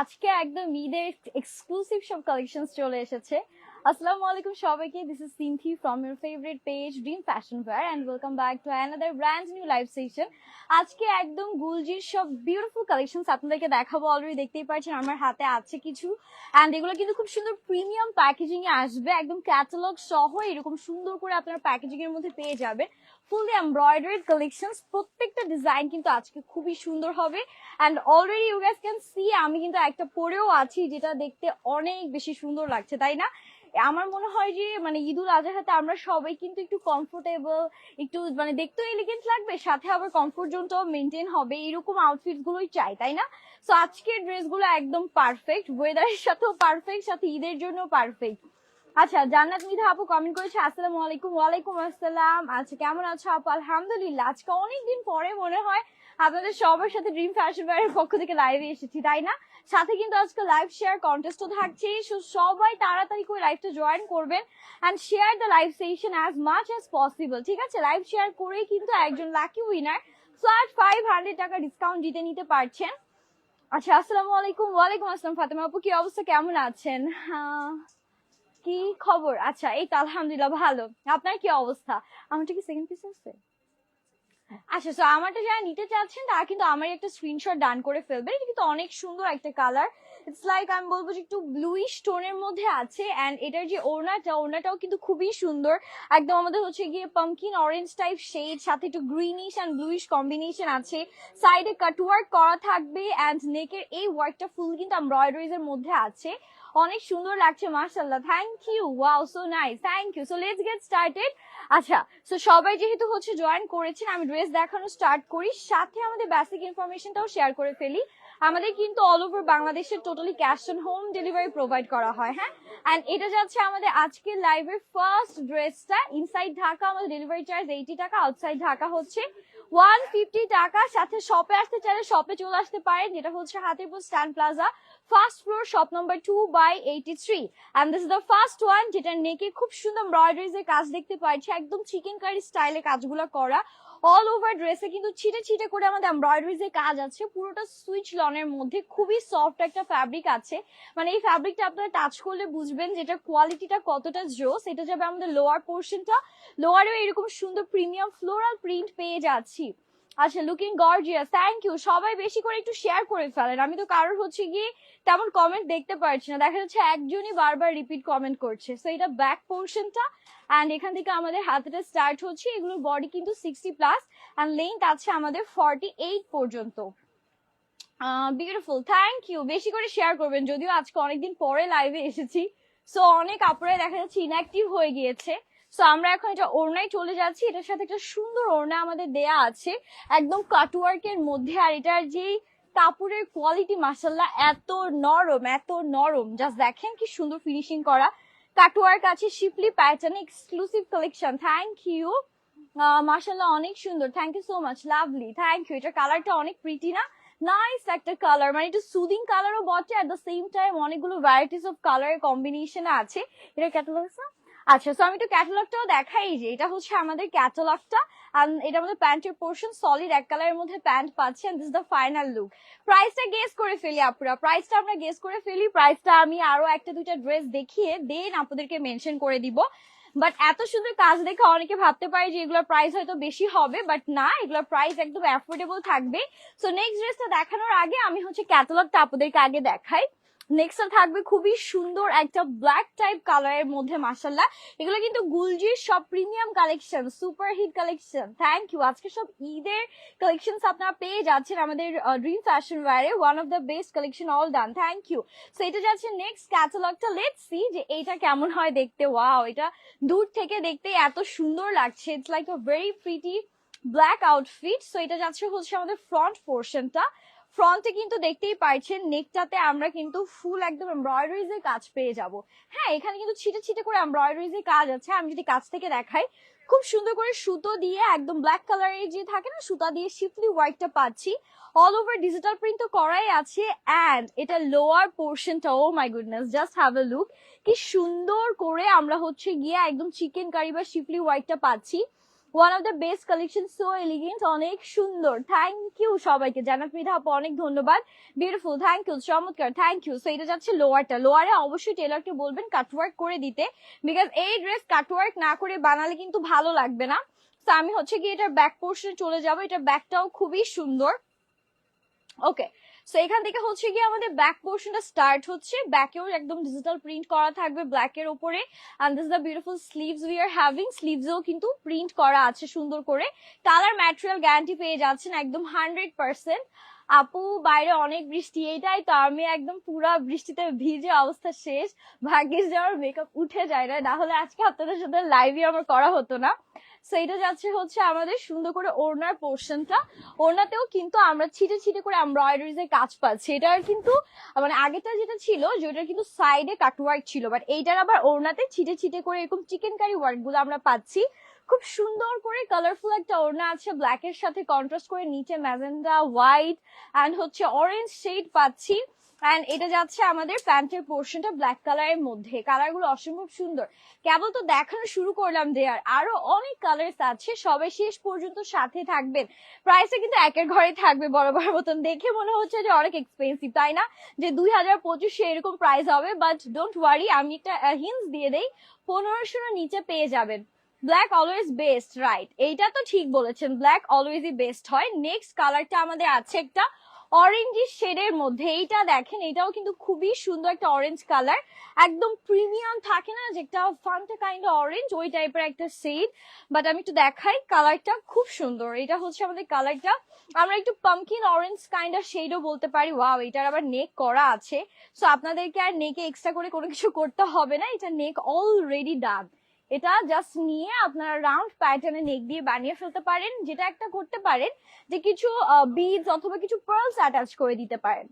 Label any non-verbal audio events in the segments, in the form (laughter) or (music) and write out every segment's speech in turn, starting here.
আজকে একদম ঈদের এক্সক্লুসিভ সব কালেকশনস চলে এসেছে। আসসালামু আলাইকুম সবাইকে this is Sinthi from your favourite page dream fashion wear and welcome back to another brand new live session আজকে একদম গুলজির সব বিউটিফুল কালেকশনস আপনাদেরকে দেখাবো। অলরেডি দেখতেই পাচ্ছেন আমার হাতে আছে কিছু। অ্যান্ড এগুলো কিন্তু খুব সুন্দর প্রিমিয়াম প্যাকেজিং এ আসবে। একদম ক্যাটালগ সহ এরকম সুন্দর করে আপনারা প্যাকেজিং এর মধ্যে পেয়ে যাবেন। ফুললি এমব্রয়ডারিড কালেকশনস, প্রত্যেকটা ডিজাইন কিন্তু আজকে খুবই সুন্দর হবে। And already you guess can see আমি কিন্তু একটা পরেও আছি যেটা দেখতে অনেক বেশি সুন্দর লাগছে, তাই না? আমার মনে হয় যে মানে ঈদুল আজহাতে আমরা সবাই কিন্তু একটু কমফোর্টেবল একটু মানে দেখতেও এলিগেন্ট লাগবে, সাথে আবার কমফোর্ট জোনটাও মেনটেন হবে, এরকম আউটফিট গুলোই চাই, তাই না? সো আজকের ড্রেসগুলো একদম পারফেক্ট ওয়েদারের সাথেও পারফেক্ট সাথে ঈদের জন্য পারফেক্ট আচ্ছা জান্নাত মিধা আপু কমেন্ট করেছে আসসালামু আলাইকুম ওয়ালাইকুম আসসালাম। আচ্ছা কেমন আছো আপু? আলহামদুলিল্লাহ আজকে অনেকদিন পরে মনে হয় আপনাদের সবার সাথে ড্রিম ফ্যাশন ওয়্যারের পক্ষ থেকে লাইভে এসেছি তাই না? সাথে কিন্তু আজকে লাইভ শেয়ার কন্টেস্টও থাকছে So, সবাই তাড়াতাড়ি করে লাইভটা জয়েন করবেন and share the live session as much as possible ঠিক আছে? লাইভ শেয়ার করেই কিন্তু একজন lucky winner flat five hundred টাকা ডিসকাউন্ট জিতে নিতে পারছেন। আচ্ছা আসসালামু আলাইকুম ওয়ালাইকুম আসসালাম ফাতেমা আপু কি অবস্থা? কেমন আছেন? হ্যাঁ কি খবর? আচ্ছা এই তো আলহামদুলিল্লাহ ভালো। আপনার কি অবস্থা? আমারটা কি সেকেন্ড পিস আছে। আচ্ছা তো আমারটা যারা নিতে চাচ্ছেন, তারা কিন্তু আমার একটা স্ক্রিনশট ডান করে ফেলবেন। এটা কিন্তু অনেক সুন্দর একটা কালার ইটস লাইক আমি বলব যে একটু ব্লুইশ টোনের মধ্যে আছে অ্যান্ড এটার যে ওড়নাটা, ওড়নাটাও কিন্তু খুবই সুন্দর। একদম আমাদের হচ্ছে গিয়ে পামকিন অরেঞ্জ টাইপ শেড সাথে একটু গ্রিনিশ অ্যান্ড ব্লুইশ কম্বিনেশন আছে। সাইডে কাটওয়ার্ক করা থাকবে অ্যান্ড নেকের এই ওয়ার্কটা ফুল কিন্তু এমব্রয়ডারিজ এর মধ্যে আছে। অনেক সুন্দর লাগছে মার্শাল্লাহ thank you wow so nice thank you so let's get started আচ্ছা সো সবাই যেহেতু হচ্ছে জয়েন করেছেন, আমি ড্রেস দেখানো স্টার্ট করি। সাথে আমাদের বেসিক ইনফরমেশনটাও শেয়ার করে ফেলি। আমাদের কিন্তু অল ওভার বাংলাদেশের totally cash on home delivery provide করা হয় হ্যাঁ? অ্যান্ড এটা যাচ্ছে আমাদের আজকের লাইভের ফার্স্ট ড্রেসটা ইনসাইড ঢাকা আমাদের ডেলিভারি চার্জ এইটি টাকা আউটসাইড ঢাকা হচ্ছে ওয়ান ফিফটি টাকা। সাথে শপে আসতে চাইলে শপে চলে আসতে পারেন, যেটা হচ্ছে Hatipur stand plaza first floor shop number two by eighty three and this the first one যেটা নেকে খুব সুন্দর এমব্রয়ডারিজ এর কাজ দেখতে পাচ্ছি। একদম চিকেন কারি স্টাইলে কাজগুলো করা। অল ওভার ড্রেসে কিন্তু ছিটে ছিটে করে আমাদের এমব্রয়ডারি যে কাজ আছে। পুরোটা সুইচ লনের মধ্যে খুবই সফট একটা ফ্যাব্রিক আছে। মানে এই ফ্যাব্রিকটা আপনারা টাচ করলে বুঝবেন যেটা কোয়ালিটিটা কতটা জোস। এটা যাবে আমাদের লোয়ার পোর্শনটা লোয়ারেও এরকম সুন্দর প্রিমিয়াম ফ্লোরাল প্রিন্ট পেয়ে যাচ্ছি। আচ্ছা লুকিং গর্জিয়াস থ্যাংক ইউ সবাই বেশি করে একটু শেয়ার করে ফেলেন। আমি তো কারোর হচ্ছে গিয়ে তেমন কমেন্ট দেখতে পারছি না। দেখা যাচ্ছে একজনই বারবার রিপিট কমেন্ট করছে। সো এটা ব্যাক পোর্শনটা অ্যান্ড এখান থেকে আমাদের হাতটা স্টার্ট হচ্ছে। এগুলোর বডি কিন্তু সিক্সটি প্লাস অ্যান্ড লেন্থ আছে আমাদের ফর্টি এইট পর্যন্ত বিউটিফুল থ্যাংক ইউ বেশি করে শেয়ার করবেন। যদিও আজকে অনেকদিন পরে লাইভে এসেছি। সো অনেক আপুরাই দেখা যাচ্ছে ইনঅ্যাক্টিভ হয়ে গিয়েছে। সো আমরা এখন এটা ওড়নায় চলে যাচ্ছি। এটার সাথে একটা সুন্দর ওড়না আমাদের দেয়া আছে। একদম কাটওয়ার্কের মধ্যে। আর এটার যেই কাপড়ের কোয়ালিটি মাসাল্লাহ এত নরম এত নরম। জাস্ট দেখেন কি সুন্দর ফিনিশিং করা। কাটওয়ার্ক আছে schiffli pattern exclusive collection thank you মাসাল্লাহ অনেক সুন্দর। Thank you so much lovely thank you এটার কালারটা অনেক প্রিটি না? নাইস একটা কালার মানে একটু সুদিং কালারও বটে। অ্যাট দ্য সেম টাইম অনেকগুলো ভ্যারাইটিস অফ কালারের কম্বিনেশন আছে। এটা ক্যাটালগ আচ্ছা সো আমি একটু ক্যাটালগটাও দেখাই যে, এটা হচ্ছে আমাদের ক্যাটালগটা এটা আমাদের প্যান্টের পোর্শন সলিড এক কালারের মধ্যে প্যান্ট পাচ্ছি দিস দ্য ফাইনাল লুক প্রাইসটা গেস করে ফেলি, আপুরা। প্রাইসটা আমরা গেস করে ফেলি। প্রাইসটা আমি আরও একটা, দুইটা ড্রেস দেখিয়ে দেন আপনাদেরকে মেনশন করে দিব। বাট এত সুন্দর কাজ দেখে অনেকে ভাবতে পারে যে এগুলোর প্রাইস হয়তো বেশি হবে বাট না, এগুলোর প্রাইস একদম অ্যাফোর্ডেবল থাকবে সো নেক্সট ড্রেসটা দেখানোর আগে আমি হচ্ছে ক্যাটালগটা আপনাদেরকে আগে দেখাই। নেক্সটটা থাকবে খুবই সুন্দর একটা ব্ল্যাক টাইপ কালারের মধ্যে মাসাল্লাহ এগুলো কিন্তু গুলজির সব premium collection super hit collection thank you আজকে সব ঈদের কালেকশন আপনারা পেয়ে যাচ্ছেন আমাদের dream fashion ওয়ারে one of the best collection all done thank you so এটা যাচ্ছে নেক্সট ক্যাটালগটা লেট সি যে এইটা কেমন হয় দেখতে। ওয়াও এটা দূর থেকে দেখতে এত সুন্দর লাগছে। It's like a very pretty black outfit so এটা যাচ্ছে হচ্ছে আমাদের ফ্রন্ট পোর্শনটা ফ্রন্টে কিন্তু দেখতেই পারছেন নেকটাতে আমরা কিন্তু ফুল একদম এমব্রয়ডারিজ এর কাজ পেয়ে যাব। হ্যাঁ এখানে কিন্তু ছিটে ছিটে করে এমব্রয়ডারিজ এর কাজ আছে, আমি যদি কাছ থেকে দেখাই। খুব সুন্দর করে সুতো দিয়ে একদম ব্ল্যাক কালারের যে থাকে না, সুতা দিয়ে শিফলি হোয়াইটটা পাচ্ছি। অল ওভার ডিজিটাল প্রিন্ট তো করাই আছে অ্যান্ড এটা লোয়ার পোর্শনটা ও my goodness just have a look কি সুন্দর করে আমরা হচ্ছে গিয়ে একদম চিকেন কারি বা শিফলি হোয়াইটটা পাচ্ছি। One of the best collection so elegant অনেক সুন্দর। থ্যাংক ইউ সবাইকে। মৃধা আপু, অনেক ধন্যবাদ। বিউটিফুল থ্যাংক ইউ চমৎকার থ্যাংক ইউ সো এটা যাচ্ছে লোয়ারটা। লোয়ারে অবশ্যই টেলারকে বলবেন কাটওয়ার্ক করে দিতে। বিকজ এই ড্রেস কাটওয়ার্ক না করে বানালে কিন্তু ভালো লাগবে না। তো আমি হচ্ছে কি এটার ব্যাক পোর্শনে চলে যাব। এটার ব্যাকটাও খুবই সুন্দর। ওকে সো এখান থেকে হচ্ছে গিয়ে আমাদের ব্যাক পোর্শনটা স্টার্ট হচ্ছে। ব্যাকেও একদম ডিজিটাল প্রিন্ট করা থাকবে ব্ল্যাক এর উপরে and this the beautiful sleeves we are having স্লিভসেও কিন্তু প্রিন্ট করা আছে সুন্দর করে। কালার ম্যাটেরিয়াল গ্যারান্টি পেয়ে যাচ্ছেন একদম হান্ড্রেড পার্সেন্ট আপু, বাইরে অনেক বৃষ্টি, এইটাই তো আমি একদম পুরা বৃষ্টিতে ভিজে অবস্থা শেষ। ভাগ্যিস যে আমার মেকআপ উঠে যায় না হলে আজকে আপনাদের সাথে লাইভই আমার করা হতো না। সো এটা যাচ্ছে হচ্ছে আমাদের সুন্দর করে ওড়নার পোর্শনটা ওড়নাতেও কিন্তু আমরা ছিটে ছিটে করে এমব্রয়ডারিজ এর কাজ পাচ্ছি। এটার কিন্তু মানে আগেটা যেটা ছিল যে ওটার কিন্তু সাইডে কাটওয়ার্ক ছিল বাট এইটার আবার ওড়নাতে ছিটে ছিটে করে এরকম চিকেন কারি ওয়ার্কগুলো আমরা পাচ্ছি। খুব সুন্দর করে কালারফুল একটা ওড়না আছে ব্ল্যাক এর সাথে কন্ট্রাস্ট করে নিচে ম্যাজেন্ডা হোয়াইট অ্যান্ড হচ্ছে অরেঞ্জ শেড পাচ্ছি। অ্যান্ড এটা যাচ্ছে আমাদের প্যান্টের পোর্শনটা ব্ল্যাক কালারের মধ্যে। কালারগুলো অসম্ভব সুন্দর। কেবল তো দেখানো শুরু করলাম দেয়ার আরও অনেক কালার্স আছে সবাই শেষ পর্যন্ত সাথে থাকবেন। প্রাইসে কিন্তু একের ঘরে থাকবে বরাবর মতন। দেখে মনে হচ্ছে যে অনেক এক্সপেন্সিভ তাই না? যে দুই হাজার পঁচিশে এরকম প্রাইস হবে বাট ডোন্ট ওয়ারি আমি একটা হিন্স দিয়ে দেই। পনেরোশোর নিচে পেয়ে যাবেন। ব্ল্যাক অলওয়েজ বেস্ট রাইট এইটা তো ঠিক বলেছেন। ব্ল্যাক অলওয়েজই বেস্ট হয়। নেক্সট কালারটা আমাদের আছে একটা অরেঞ্জ শেডের মধ্যে, এইটা দেখেন, এটাও কিন্তু খুবই সুন্দর একটা অরেঞ্জ কালার একদম প্রিমিয়াম থাকে না, যেটা ফান্টা কাইন্ড অরেঞ্জ ওই টাইপের একটা শেড বাট আমি একটু দেখাই কালারটা খুব সুন্দর। এটা হচ্ছে আমাদের কালারটা আমরা একটু পামকিন অরেঞ্জ কাইন্ড অফ শেডও বলতে পারি। ওয়াও এটার আবার নেক করা আছে। সো আপনাদেরকে আর নেকে এক্সট্রা করে কোনো কিছু করতে হবে না। এটা নেক অলরেডি ডান এটা জাস্ট নিয়ে আপনারা রাউন্ড প্যাটার্নে নেক দিয়ে বানিয়ে ফেলতে পারেন, যেটা একটা করতে পারেন যে কিছু বিডস অথবা কিছু পার্লস অ্যাটাচ করে দিতে পারেন।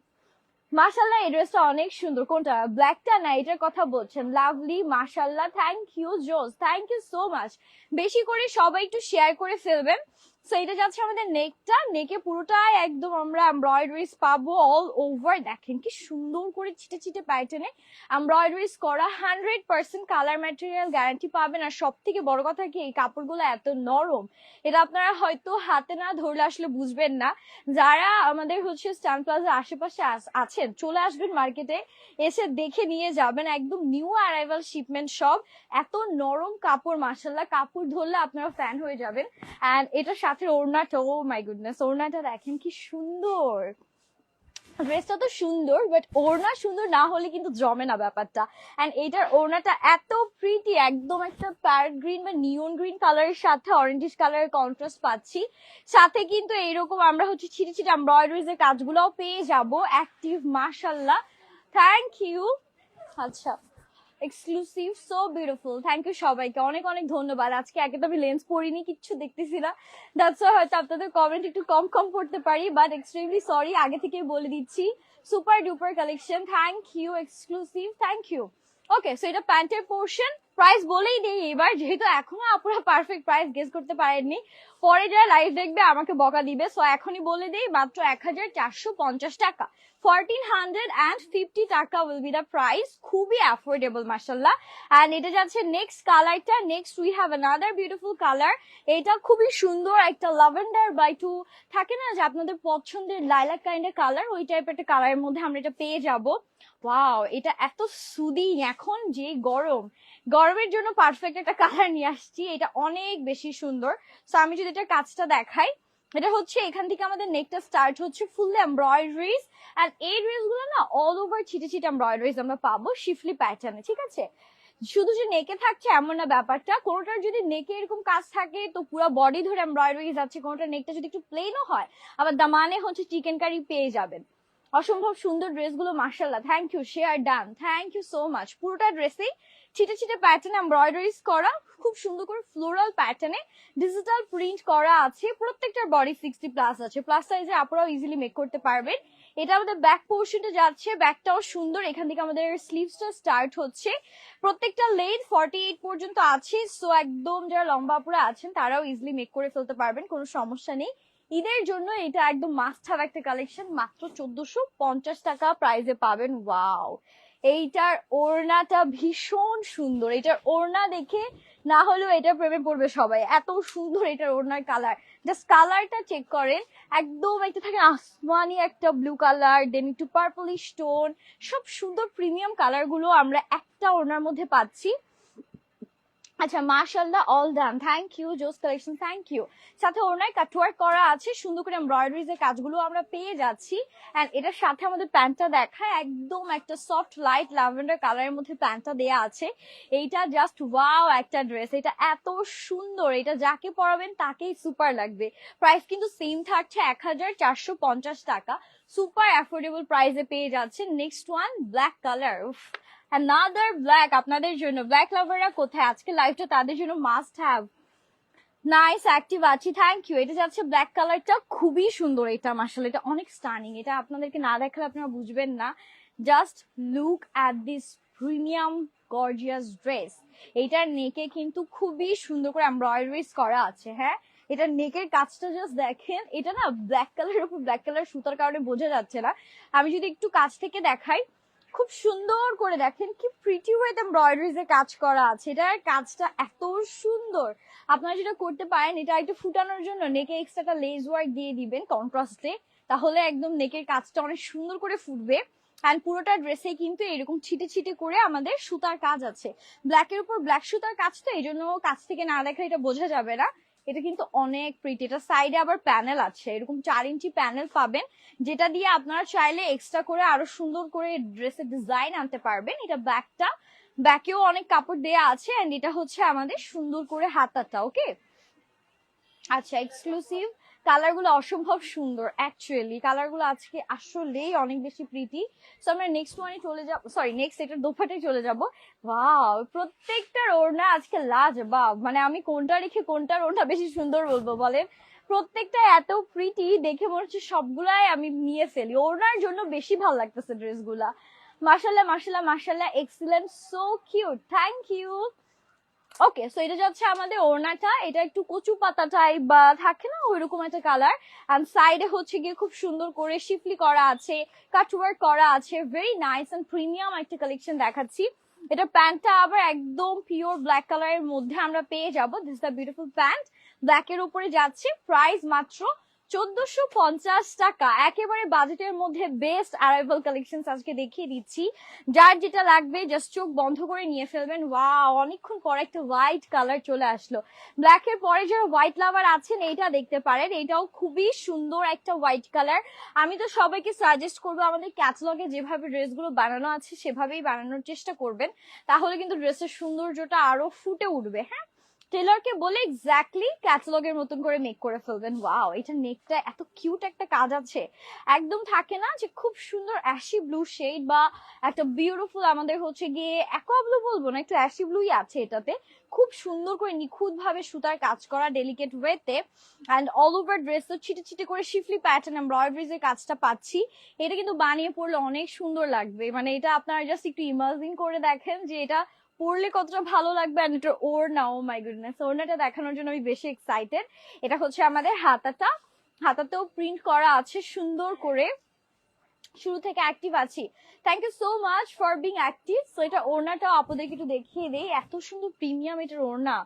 মাশাল্লাহ এই ড্রেসটা অনেক সুন্দর। কোনটা? ব্ল্যাকটা না, এটার কথা বলছেন। লাভলি মাশাল্লাহ থ্যাংক ইউ জোস থ্যাংক ইউ সো মাচ বেশি করে সবাই একটু শেয়ার করে ফেলবেন। সো এটা যাচ্ছে আমাদের নেকটা। নেকে পুরোটাই একদম আমরা এমব্রয়ডারিজ পাবো অল ওভার দেখেন কি সুন্দর করে ছিটে ছিটে প্যাটার্নে এমব্রয়ডারিজ করা। Hundred percent colour material guarantee পাবেন। আর সব থেকে বড় কথা কি, এই কাপড়গুলো এত নরম, এটা আপনারা হয়তো হাতে না ধরলে আসলে বুঝবেন না। যারা আমাদের হচ্ছে স্ট্যান্ড প্লাজার আশেপাশে আছেন, চলে আসবেন মার্কেটে, এসে দেখে নিয়ে যাবেন। একদম নিউ অ্যারাইভাল শিপমেন্ট সব এত নরম কাপড় মাসাল্লাহ কাপড় ধরলে আপনারা ফ্যান হয়ে যাবেন। অ্যান্ড এটার সাথে ওড়নাটা, ও মাই গুডনেস ওড়নাটা দেখেন কি সুন্দর। ড্রেসটা তো সুন্দর বাট ওড়না সুন্দর না হলে কিন্তু জমে না ব্যাপারটা। অ্যান্ড এটার ওড়নাটা এত প্রিটি একদম একটা প্যারেট গ্রিন বা নিয়ন গ্রিন কালারের সাথে অরেঞ্জিস কালারের কন্ট্রাস্ট পাচ্ছি। সাথে কিন্তু এইরকম আমরা হচ্ছে ছিটি ছিটে এমব্রয়ডারিজ এর কাজগুলোও পেয়ে যাব। অ্যাক্টিভ মাশাল্লাহ থ্যাংক ইউ আচ্ছা। Exclusive so beautiful thank you সবাইকে। অনেক অনেক ধন্যবাদ। আজকে একে তো আমি লেন্স পরিনি, কিচ্ছু দেখতেছি না। দ্যাটস হয়তো আপনাদের কমেন্ট একটু কম কম পড়তে পারি বাট এক্সট্রিমলি সরি আগে থেকে বলে দিচ্ছি। Super duper collection thank you exclusive thank you okay so এটা প্যান্টের পোর্শন প্রাইস বলেই দিই। এবার যেহেতু এখনও আপনারা পারফেক্ট প্রাইস গেস করতে পারেননি, পরে যারা লাইভ দেখবে আমাকে বকা দিবে। সো এখনই বলে দিই, মাত্র এক হাজার চারশো পঞ্চাশ টাকা। ফোরটিন হান্ড্রেড অ্যান্ড ফিফটি টাকা উইল বি দ্য প্রাইস খুবই অ্যাফোর্ডেবল মাসাল্লাহ অ্যান্ড এটা যাচ্ছে নেক্সট কালারটা next we have another beautiful colour এটা খুবই সুন্দর একটা লাভেন্ডার বা একটু থাকে না যে আপনাদের পছন্দের লাইলাক কাইন্ডের কালার ওই টাইপের একটা কালারের মধ্যে আমরা এটা পেয়ে যাব। ওয়াও এটা এত সুদিং এখন যে গরম গরমের জন্য পারফেক্ট একটা কালার নিয়ে আসছি। এটা অনেক বেশি সুন্দর। সো আমি যদি এটা কাজটা দেখাই, এটা হচ্ছে এখান থেকে আমাদের নেকটা স্টার্ট হচ্ছে ফুল এমব্রয়ডারিজ অ্যান্ড এই ড্রেসগুলো না অল ওভার ছিটে ছিটে এমব্রয়ডারিজ আমরা পাবো শিফলি প্যাটার্নে ঠিক আছে? শুধু যে নেকে থাকছে এমন না ব্যাপারটা, কোনোটার যদি নেকে এরকম কাজ থাকে, তো পুরো বডি ধরে এমব্রয়ডারি যাচ্ছে কোনোটার নেকটা যদি একটু প্লেনও হয়, আবার দামানে হচ্ছে চিকেন কারি পেয়ে যাবেন। অসম্ভব সুন্দর ড্রেসগুলো মার্শাল্লাহ thank you share done thank you so much পুরোটা ড্রেসেই ছিটে ছিটে প্যাটার্ন এমব্রয়ডারিজ করা, খুব সুন্দর করে ফ্লোরাল প্যাটার্নে ডিজিটাল প্রিন্ট করা আছে। প্রত্যেকটার বডি সিক্সটি প্লাস আছে। প্লাস সাইজে আপনারাও ইজিলি মেক করতে পারবেন। এটা আমাদের ব্যাক পোর্শনটা যাচ্ছে ব্যাকটাও সুন্দর। এখান থেকে আমাদের স্লিভসটা স্টার্ট হচ্ছে। প্রত্যেকটা লেন ফর্টি এইট পর্যন্ত আছে। সো একদম যারা লম্বা পুরো আছেন, তারাও ইজিলি মেক করে ফেলতে পারবেন। কোনো সমস্যা নেই। ঈদের জন্য এটা একদম মাস্ট হ্যাভ একটা কালেকশন মাত্র চোদ্দশো পঞ্চাশ টাকা প্রাইজে পাবেন। ওয়াও এইটার ওড়নাটা ভীষণ সুন্দর। এটার ওড়না দেখে না হলেও এটা প্রেমে পড়বে সবাই। এত সুন্দর এটার ওড়নার কালার জাস্ট কালারটা চেক করেন। একদম একটা থাকে আসমানি একটা ব্লু কালার দেন একটু পার্পলি স্টোন সব সুন্দর প্রিমিয়াম কালারগুলো আমরা একটা ওড়নার মধ্যে পাচ্ছি। আচ্ছা মাশাল্লাহ অল ডান থ্যাংক ইউ জোস কালেকশন থ্যাংক ইউ সাথে ওনার কাটওয়ার্ক করা আছে সুন্দর করে এমব্রয়ডারিজ এর কাজগুলো আমরা পেয়ে যাচ্ছি. এন্ড এটার সাথে আমাদের প্যান্টটা দেখায়, একদম একটা সফট লাইট ল্যাভেন্ডার কালারের মধ্যে প্যান্টটা দেয়া আছে। এইটা জাস্ট ওয়াও একটা ড্রেস এটা এত সুন্দর, এটা যাকে পরাবেন তাকেই সুপার লাগবে। প্রাইস কিন্তু সেম থাকছে এক হাজার চারশো পঞ্চাশ টাকা। সুপার অ্যাফোর্ডেবল প্রাইসে পেয়ে যাচ্ছে next one black colour another black আপনাদের জন্য ব্ল্যাক লাভাররা কোথায়? আজকে লাইফটা তাদের জন্য মাস্ট হ্যাভ নাইস অ্যাক্টিভ আছি থ্যাংক ইউ এটা যাচ্ছে ব্ল্যাক কালারটা খুবই সুন্দর এটা মাসাল এটা অনেক স্টার্নিং এটা আপনাদেরকে না দেখালে আপনারা বুঝবেন না। Just look at this premium gorgeous dress এইটার নেকে কিন্তু খুবই সুন্দর করে এমব্রয়ডারিজ করা আছে হ্যাঁ? এটা নেকের কাজটা জাস্ট দেখেন, এটা না ব্ল্যাক কালারের উপর ব্ল্যাক কালার সুতার কারণে বোঝা যাচ্ছে না। আমি যদি একটু কাছ থেকে দেখাই খুব সুন্দর করে দেখেন, কি প্রিটি ওয়েতে এমব্রয়ডারিজ এর কাজ করা আছে। এটার কাজটা এত সুন্দর। আপনারা যেটা করতে পারেন, এটা একটু ফুটানোর জন্য নেকে এক্সট্রা লেজ ওয়ার্ক দিয়ে দিবেন কন্ট্রাস্টে তাহলে একদম নেকের কাজটা অনেক সুন্দর করে ফুটবে। অ্যান্ড পুরোটা ড্রেসে কিন্তু এরকম ছিটে ছিটে করে আমাদের সুতার কাজ আছে। ব্ল্যাকের উপর ব্ল্যাক সুতার কাজ তো এই জন্য কাছ থেকে না দেখা এটা বোঝা যাবে না। এটা কিন্তু অনেক প্রিটি এটা সাইডে আবার প্যানেল আছে, এরকম চার ইঞ্চি প্যানেল পাবেন, যেটা দিয়ে আপনারা চাইলে এক্সট্রা করে আরও সুন্দর করে ড্রেসের ডিজাইন আনতে পারবেন। এটা ব্যাকটা ব্যাকেও অনেক কাপড় দেয়া আছে এটা হচ্ছে আমাদের সুন্দর করে হাতাটা ওকে আচ্ছা এক্সক্লুসিভ কালারগুলো অসম্ভব সুন্দর অ্যাকচুয়ালি কালারগুলো আজকে আসলেই অনেক বেশি প্রীতি সো আমরা নেক্সট ওয়ানে চলে যাব সরি নেক্সট এটার দোপাটে চলে যাব। ওয়াও প্রত্যেকটার ওড়না আজকে লাজ লাজবাব মানে আমি কোনটা রেখে কোনটার ওড়না বেশি সুন্দর বলব বলেন? প্রত্যেকটা এত প্রিটি দেখে মনে হচ্ছে সবগুলাই আমি নিয়ে ফেলি। ওড়নার জন্য বেশি ভালো লাগতেছে ড্রেসগুলা মার্শাল্লাহ মার্শাল্লাহ মার্শাল্লাহ excellent so cute thank you okay so এটা যাচ্ছে আমাদের ওড়নাটা। এটা একটু কচু পাতা টাইপ বা থাকে না, ওইরকম একটা কালার অ্যান্ড সাইডে হচ্ছে গিয়ে খুব সুন্দর করে শিফলি করা আছে কাটওয়ার্ক করা আছে। ভেরি নাইস অ্যান্ড প্রিমিয়াম একটা কালেকশন দেখাচ্ছি। এটা প্যান্টটা আবার একদম পিওর ব্ল্যাক কালারের মধ্যে আমরা পেয়ে যাব। দিস দ্য বিউটিফুল প্যান্ট ব্ল্যাকের উপরে যাচ্ছে। প্রাইস মাত্র চোদ্দশো পঞ্চাশ টাকা। একেবারে বাজেটের মধ্যে বেস্ট অ্যারাইভাল কালেকশন আজকে দেখিয়ে দিচ্ছি। যার যেটা লাগবে জাস্ট চোখ বন্ধ করে নিয়ে ফেলবেন। ওয়াও অনেকক্ষণ পর একটা হোয়াইট কালার চলে আসলো। ব্ল্যাক এর পরে যারা হোয়াইট লাভার আছেন, এইটা দেখতে পারেন। এটাও খুবই সুন্দর একটা হোয়াইট কালার আমি তো সবাইকে সাজেস্ট করব, আমাদের ক্যাটালগে যেভাবে ড্রেসগুলো বানানো আছে, সেভাবেই বানানোর চেষ্টা করবেন। তাহলে কিন্তু ড্রেসের সৌন্দর্যটা আরও ফুটে উঠবে হ্যাঁ? টেলরকে বলে এক্স্যাক্টলি ক্যাটালগের মতন করে মেক করে ফেলবেন। ওয়াও এটা নেকটা এত কিউট একটা কাজ আছে। একদম থাকে না যে খুব সুন্দর অ্যাশি ব্লু শেড বা একটা বিউটিফুল আমাদের হচ্ছে গিয়ে অ্যাকোয়া ব্লু বলব না, একটু অ্যাশি ব্লুই আছে এটাতে। খুব সুন্দর করে নিখুঁত ভাবে সুতার কাজ করা ডেলিকেট ওয়েতে অ্যান্ড অল ওভার ড্রেস তো ছিটে ছিটে করে শিফলি প্যাটার্ন এমব্রয়ডারিজ এর কাজটা পাচ্ছি। এটা কিন্তু বানিয়ে পড়লে অনেক সুন্দর লাগবে। মানে এটা আপনারা জাস্ট একটু ইমাজিন করে দেখেন যে এটা পরলে কতটা ভালো লাগবে আর এটা ওর না ও মাই গুডনেস ওড়নাটা দেখানোর জন্য আমি বেশি এক্সাইটেড এটা হচ্ছে আমাদের হাতাটা। হাতাতেও প্রিন্ট করা আছে, সুন্দর করে। শুরু থেকে অ্যাক্টিভ আছি। Thank you so much for being active so এটা ওড়নাটা আপনাদেরকে একটু দেখিয়ে দেই। এত সুন্দর প্রিমিয়াম এটার ওড়না।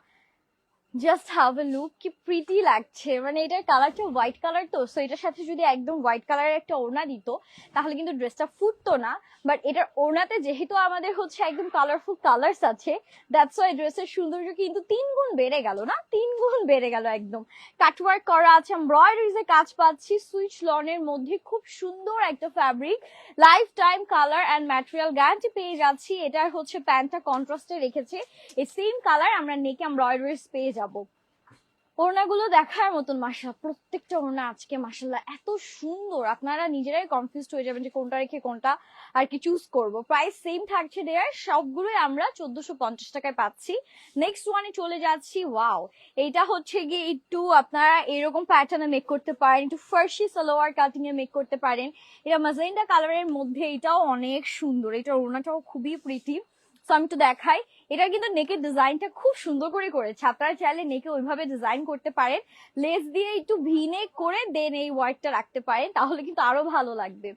জাস্ট হ্যাভ এ লুক কি প্রিটি লাগছে। মানে এটার কালারটা হোয়াইট কালার তো সো এটার সাথে যদি একদম হোয়াইট কালারের একটা ওড়না দিত, তাহলে কিন্তু ড্রেসটা ফুটতো না। বাট এটার ওড়নাতে যেহেতু আমাদের হচ্ছে একদম কালারফুল কালার্স আছে দ্যাটস ওয়াই ড্রেসের সৌন্দর্য কিন্তু তিন গুণ বেড়ে গেল না? তিন গুণ বেড়ে গেল একদম। কাটওয়ার্ক করা আছে এমব্রয়ডারিজ কাজ পাচ্ছি সুইচ লনের মধ্যে খুব সুন্দর একটা fabric lifetime colour and material guarantee পেয়ে যাচ্ছি। এটার হচ্ছে প্যান্টটা কন্ট্রাস্টে রেখেছে। এই সেম কালার আমরা নেকে এমব্রয়ডারিজ পেয়ে যাব। ওড়নাগুলো দেখার মতন মাসা প্রত্যেকটা ওড়না আজকে মাসাল্লাহ এত সুন্দর। আপনারা নিজেরাই কনফিউজ হয়ে যাবেন যে কোনটা রেখে কোনটা আর কি চুজ করব। প্রাইস সেম থাকছে দেয়ার সবগুলোই আমরা চোদ্দশো পঞ্চাশ টাকায় পাচ্ছি। নেক্সট ওয়ানে চলে যাচ্ছি ওয়াও এইটা হচ্ছে গিয়ে একটু আপনারা এরকম প্যাটার্নে মেক করতে পারেন, একটু ফার্সি সালোয়ার কাটিং এ মেক করতে পারেন। এটা মাজেন্ডা কালারের মধ্যে এটাও অনেক সুন্দর, এটা ওড়নাটাও খুবই প্রীতি সো আমি একটু দেখাই। এটা কিন্তু নেকের ডিজাইনটা খুব সুন্দর করে করেছে। আপনারা চাইলে নেকে ওইভাবে ডিজাইন করতে পারেন। লেস দিয়ে একটু ভিনে করে দেন এই ওয়ার্কটা রাখতে পারেন। তাহলে কিন্তু আরও ভালো লাগবে।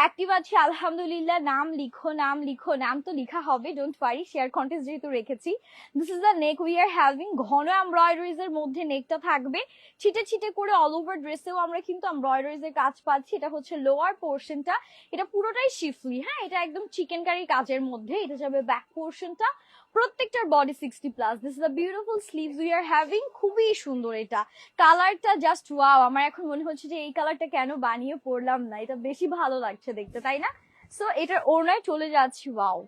অ্যাক্টিভ আছে, আলহামদুলিল্লাহ। নাম লিখো নাম লিখো, নাম তো লিখা হবে ডোন্ট ওয়ারি শেয়ার কন্টেস্ট যেহেতু রেখেছি। This is the neck we are having ঘন এমব্রয়ডারিজ এর মধ্যে নেকটা থাকবে। ছিটে ছিটে করে অল ওভার ড্রেসেও আমরা কিন্তু এমব্রয়ডারিজ এর কাজ পাচ্ছি। এটা হচ্ছে লোয়ার পোর্শনটা এটা পুরোটাই শিফলি হ্যাঁ? এটা একদম চিকেন কারি কাজের মধ্যে। এটা যাবে ব্যাক পোর্শনটা প্রত্যেকটার body sixty plus this is the beautiful sleeves we are having খুবই সুন্দর এটা। কালারটা জাস্ট ওয়াও আমার এখন মনে হচ্ছে যে এই কালারটা কেন বানিয়ে পড়লাম না? এটা বেশি ভালো লাগছে দেখতে, তাই না? সো এটার ওড়নায় চলে যাচ্ছি ওয়াও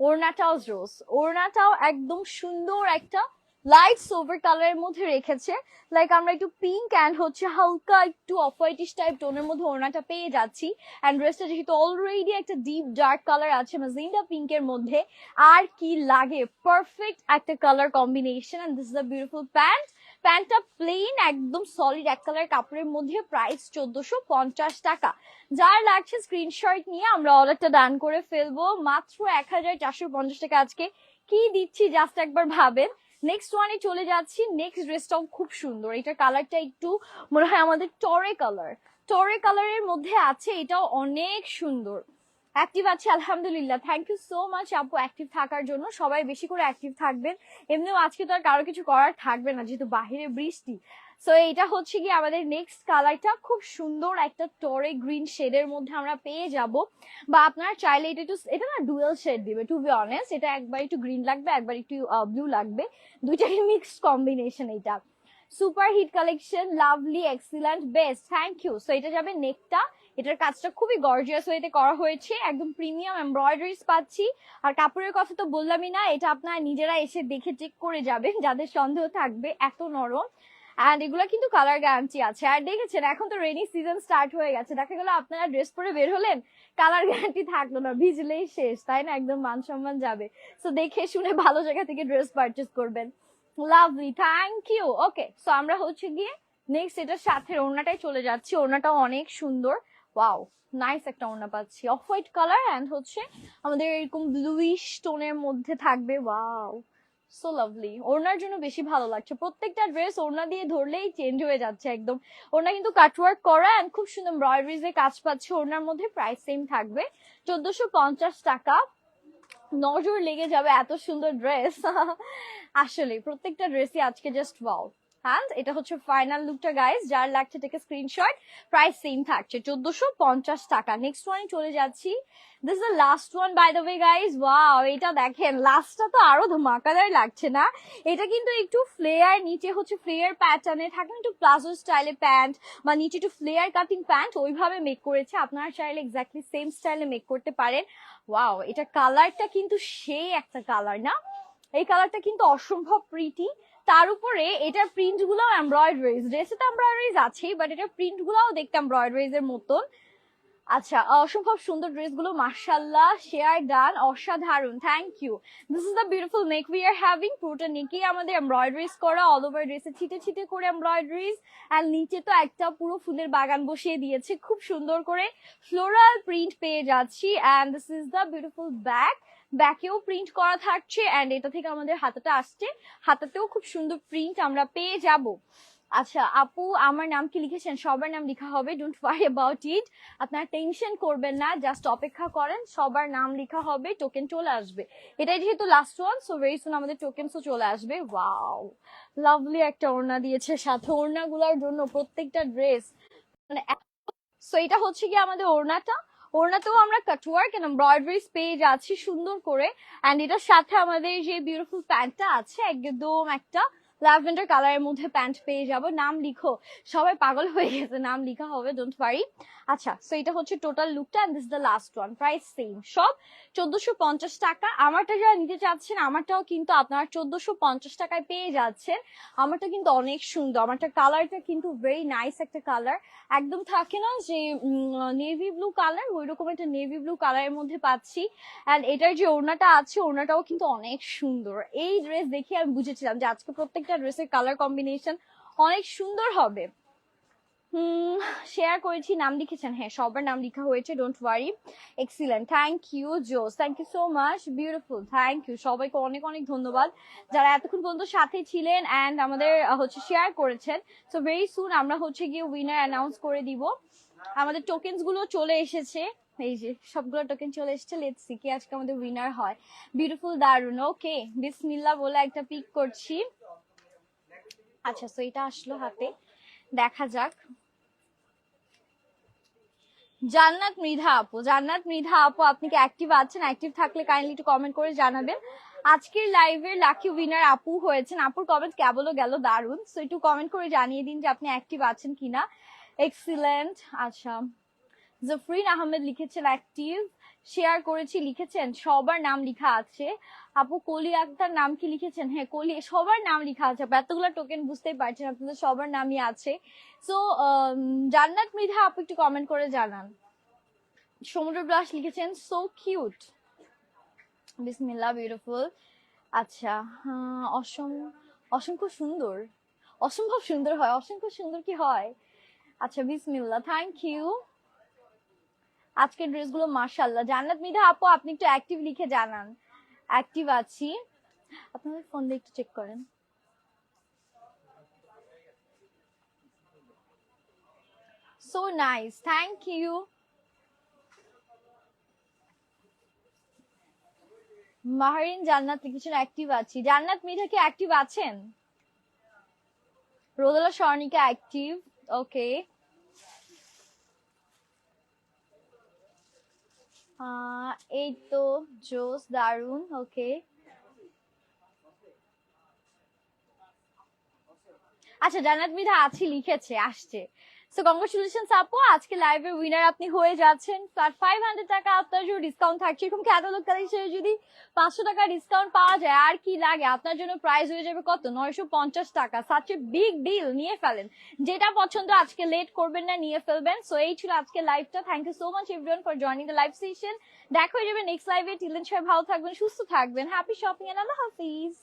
ওড়নাটাও রোজ ওড়নাটাও একদম সুন্দর একটা লাইট সোভার কালারের মধ্যে রেখেছে। লাইক আমরা একটু পিঙ্ক অ্যান্ড হচ্ছে হালকা একটু অফ হোয়াইটিশ টাইপ টোনের মধ্যে ওড়নাটা পেয়ে যাচ্ছি। অ্যান্ড ড্রেসটা যেহেতু অলরেডি একটা ডিপ ডার্ক কালার আছে মেজিন্ডা পিঙ্কের মধ্যে। আর কি লাগে? পারফেক্ট একটা colour combination and this is the beautiful pant প্যান্টটা প্লেন একদম সলিড এক কালার কাপড়ের মধ্যে প্রাইস চোদ্দশো পঞ্চাশ টাকা। যার লাগছে স্ক্রিনশট নিয়ে আমরা অর্ডারটা ডান করে ফেলব। মাত্র এক হাজার চারশো পঞ্চাশ টাকা আজকে। কি দিচ্ছি? জাস্ট একবার ভাবেন। নেক্সট ওয়ানে চলে যাচ্ছি। নেক্সট ড্রেসটাও খুব সুন্দর। এটার কালারটা একটু মনে হয় আমাদের টরে কালার টরে কালারের মধ্যে আছে, এটাও অনেক সুন্দর। অ্যাক্টিভ আছে, আলহামদুলিল্লাহ। থ্যাংক ইউ সো মাচ আপু অ্যাক্টিভ থাকার জন্য। সবাই বেশি করে অ্যাক্টিভ থাকবেন। এমনিও আজকে তো আর কারও কিছু করার থাকবে না, যেহেতু বাহিরে বৃষ্টি। সো এটা হচ্ছে কি আমাদের নেক্সট কালারটা খুব সুন্দর একটা টরে গ্রিন শেডের মধ্যে আমরা পেয়ে যাব। বা আপনারা চাইলে এটা একটু, এটা না ডুয়েল শেড দিবে টু বি অনেস্ট এটা একবার একটু গ্রিন লাগবে, একবার একটু ব্লু লাগবে। দুইটারই মিক্সড কম্বিনেশন এটা super hit collection lovely excellent best thank you so এটা যাবে নেকটা এটার কাজটা খুবই গর্জিয়াস ওয়েতে করা হয়েছে। একদম প্রিমিয়াম এমব্রয়ডারিজ পাচ্ছি। আর কাপড়ের কথা তো বললামই না, এটা আপনারা নিজেরা এসে দেখে চেক করে যাবেন। যাদের সন্দেহ থাকবে, এত নরম। অ্যান্ড এগুলো কিন্তু কালার গ্যারান্টি আছে। আর দেখেছেন, এখন তো রেনি সিজন স্টার্ট হয়ে গেছে। দেখা গেল আপনারা ড্রেস পরে বের হলেন কালার গ্যারান্টি থাকল না। ভিজলেই শেষ, তাই না? একদম মান সম্মান যাবে। সো দেখে শুনে ভালো জায়গা থেকে ড্রেস পারচেস করবেন। Lovely thank you okay so আমরা হচ্ছে গিয়ে নেক্সট এটার সাথে ওড়নাটাই চলে যাচ্ছি। ওড়নাটাও অনেক সুন্দর। ওয়াও নাইস একটা ওড়না পাচ্ছি। অফ হোয়াইট কালার অ্যান্ড হচ্ছে আমাদের এরকম ব্লুইশ টোনের মধ্যে থাকবে। ওয়াও সো লাভলি ওনার জন্য বেশি ভালো লাগছে। প্রত্যেকটা ড্রেস ওনা দিয়ে ধরলেই চেঞ্জ হয়ে যাচ্ছে একদম। ওনা কিন্তু কাটওয়ার্ক করা অ্যান্ড খুব সুন্দর এমব্রয়ডারিজ কাজ পাচ্ছে। ওনার মধ্যে প্রাইস সেম থাকবে। চোদ্দশো পঞ্চাশ টাকা। নজর লেগে যাবে এত সুন্দর ড্রেস (laughs) আসলে প্রত্যেকটা ড্রেসই আজকে জাস্ট ওয়াও হ্যান্ড এটা হচ্ছে ফাইনাল লুকটা গাইস যার লাগছে থেকে স্ক্রিনশট প্রাইস সেম থাকছে, চোদ্দশো পঞ্চাশ টাকা। নেক্সট ওয়ানে চলে যাচ্ছি। This the last one by the way guys wow এটা দেখেন লাস্টটা তো আরও ধমাকাদার লাগছে না? এটা কিন্তু একটু ফ্লেয়ার নিচে হচ্ছে ফ্লেয়ার প্যাটার্নে থাকে একটু প্লাজো স্টাইলে প্যান্ট বা নিচে একটু ফ্লেয়ার কাটিং প্যান্ট ওইভাবে মেক করেছে। আপনারা চাইলে এক্স্যাক্টলি সেম স্টাইলে মেক করতে পারেন। ওয়াও এটা কালারটা কিন্তু সেই একটা কালার না? এই কালারটা কিন্তু অসম্ভব প্রিটি তার উপরে এটার প্রিন্টগুলো এমব্রয়ডারিজ ড্রেসে তো এমব্রয়ডারিজ আছেই বাট এটার প্রিন্ট গুলাও দেখতে এমব্রয়ডারিজ এর মতন। আচ্ছা অসম্ভব সুন্দর ড্রেসগুলো মার্শাল্লাহ শেয়ার ডান অসাধারণ thank you this is the beautiful neck we are having পুরোটা নেকে আমাদের এমব্রয়ডারিজ করা অল ওভার ড্রেসে ছিটে ছিটে করে এমব্রয়ডারিজ অ্যান্ড নিচে তো একটা পুরো ফুলের বাগান বসিয়ে দিয়েছে, খুব সুন্দর করে ফ্লোরাল প্রিন্ট পেয়ে যাচ্ছি and this is the beautiful back ব্যাকেও print করা থাকছে অ্যান্ড এটা থেকে আমাদের হাতাটা আসছে। হাতাতেও খুব সুন্দর প্রিন্ট আমরা পেয়ে যাব। আচ্ছা আপু, আমার নাম কি লিখেছেন? সবার নাম লেখা হবে ডোন্ট ওয়ারি অ্যাবাউট ইট আপনারা টেনশন করবেন না জাস্ট অপেক্ষা করেন, সবার নাম লেখা হবে টোকেন চলে আসবে। এটাই যেহেতু last one so very soon আমাদের টোকেনসও চলে আসবে। ওয়াও লাভলি একটা ওড়না দিয়েছে সাথে ওড়নাগুলোর জন্য প্রত্যেকটা ড্রেস মানে সো এটা হচ্ছে কি আমাদের ওড়নাটা। ওড়নাতেও আমরা কাটওয়ার্ক এন্ড এমব্রয়ডারিজ পেয়ে যাচ্ছি সুন্দর করে। অ্যান্ড এটার সাথে আমাদের যে বিউটিফুল প্যান্টটা আছে, একদম একটা ল্যাভেন্ডার কালারের মধ্যে প্যান্ট পেয়ে যাব। নাম লিখো। সবাই পাগল হয়ে গেছে, নাম লিখা হবে ডোন্ট ওয়ারি আচ্ছা সো এটা হচ্ছে টোটাল লুকটা and this the last one price same সব চোদ্দশো পঞ্চাশ টাকা। আমারটা যারা নিতে চাচ্ছেন, আমারটাও কিন্তু আপনারা চোদ্দশো পঞ্চাশ টাকায় পেয়ে যাচ্ছেন। আমারটা কিন্তু অনেক সুন্দর, আমারটা কালারটা কিন্তু ভেরি নাইস একটা কালার একদম থাকে না যে নেভি ব্লু কালার ওই রকম একটা নেভি ব্লু কালারের মধ্যে পাচ্ছি। অ্যান্ড এটার যে ওড়নাটা আছে, ওড়নাটাও কিন্তু অনেক সুন্দর। এই ড্রেস দেখে আমি বুঝেছিলাম যে আজকে প্রত্যেকটা ড্রেসের কালার কম্বিনেশন অনেক সুন্দর হবে। শেয়ার করেছি, নাম লিখেছেন। হ্যাঁ সবার নাম লেখা হয়েছে don't worry excellent thank you জোস thank you so much beautiful thank you সবাইকে অনেক অনেক ধন্যবাদ। যারা এতক্ষণ পর্যন্ত সাথে ছিলেন অ্যান্ড আমাদের হচ্ছে শেয়ার করেছেন। সো ভেরি সুন আমরা হচ্ছে গিয়ে উইনার অ্যানাউন্স করে দিব। আমাদের টোকেনসগুলো চলে এসেছে। এই যে, সবগুলো টোকেন চলে এসেছে। লেটস সি কি আজকে আমাদের উইনার হয়। বিউটিফুল দারুণ ওকে বিসমিল্লা বলে একটা পিক করছি। আচ্ছা সো এটা আসলো হাতে। দেখা যাক। জান্নাত মৃধা আপু, জান্নাত মৃধা আপু, আপনি কি অ্যাক্টিভ আছেন? অ্যাক্টিভ থাকলে কাইন্ডলি একটু কমেন্ট করে জানাবেন। আজকের লাইভের লাকি উইনার আপু হয়েছেন। আপুর কমেন্ট কেবলও গেল দারুণ সো একটু কমেন্ট করে জানিয়ে দিন যে আপনি অ্যাক্টিভ আছেন কিনা। এক্সিলেন্ট আচ্ছা। জফরিন আহমেদ লিখেছেন অ্যাক্টিভ শেয়ার করেছি লিখেছেন সবার নাম লেখা আছে। আপু কলি আক্তার নাম কি লিখেছেন? হ্যাঁ কলি সবার নাম লেখা আছে। এতগুলো টোকেন বুঝতেই পারছেন আপনাদের সবার নামই আছে। সো জান্নাত মৃধা আপু একটু কমেন্ট করে জানান। সমুদ্র ব্লাস লিখেছেন সো কিউট বিসমিল্লাহ বিউটিফুল আচ্ছা হ্যাঁ, অসম অসংখ্য সুন্দর। অসম্ভব সুন্দর হয় অসংখ্য সুন্দর কি হয়? আচ্ছা বিসমিল্লাহ থ্যাংক ইউ আজকের ড্রেসগুলো মার্শাল্লাহ জান্নাত মৃধা আপু, আপনি একটু অ্যাক্টিভ লিখে জানান। অ্যাক্টিভ আছি। আপনাদের ফোন দিয়ে একটু চেক করেন। So nice thank you Maharin, Jannat লিখেছেন অ্যাক্টিভ আছি। জান্নাত মৃধা কি অ্যাক্টিভ আছেন? রোদেলা স্বর্ণিকা অ্যাক্টিভ ওকে এই তো জোস দারুণ ওকে। আচ্ছা জানাত মিধা আছি লিখেছে আসছে। সো কংগ্রেচুলেশন আপু আজকে লাইভের উইনার আপনি হয়ে যাচ্ছেন। ফ্ল্যাট ফাইভ হান্ড্রেড টাকা আপনার জন্য ডিসকাউন্ট থাকছে। এরকম ক্যাটালগ কালেকশনে যদি পাঁচশো টাকা ডিসকাউন্ট পাওয়া যায়, আর কি লাগে? আপনার জন্য প্রাইস হয়ে যাবে কত? নয়শো পঞ্চাশ টাকা। সাচ এ বিগ ডিল নিয়ে ফেলেন। যেটা পছন্দ আজকে লেট করবেন না, নিয়ে ফেলবেন। সো এই ছিল আজকে লাইভটা thank you so much everyone for joining the live session দেখা হয়ে যাবে নেক্সট লাইভে টিলেন সবাই ভালো থাকবেন, সুস্থ থাকবেন। হ্যাপি শপিং এন্ড আল্লাহ হাফিজ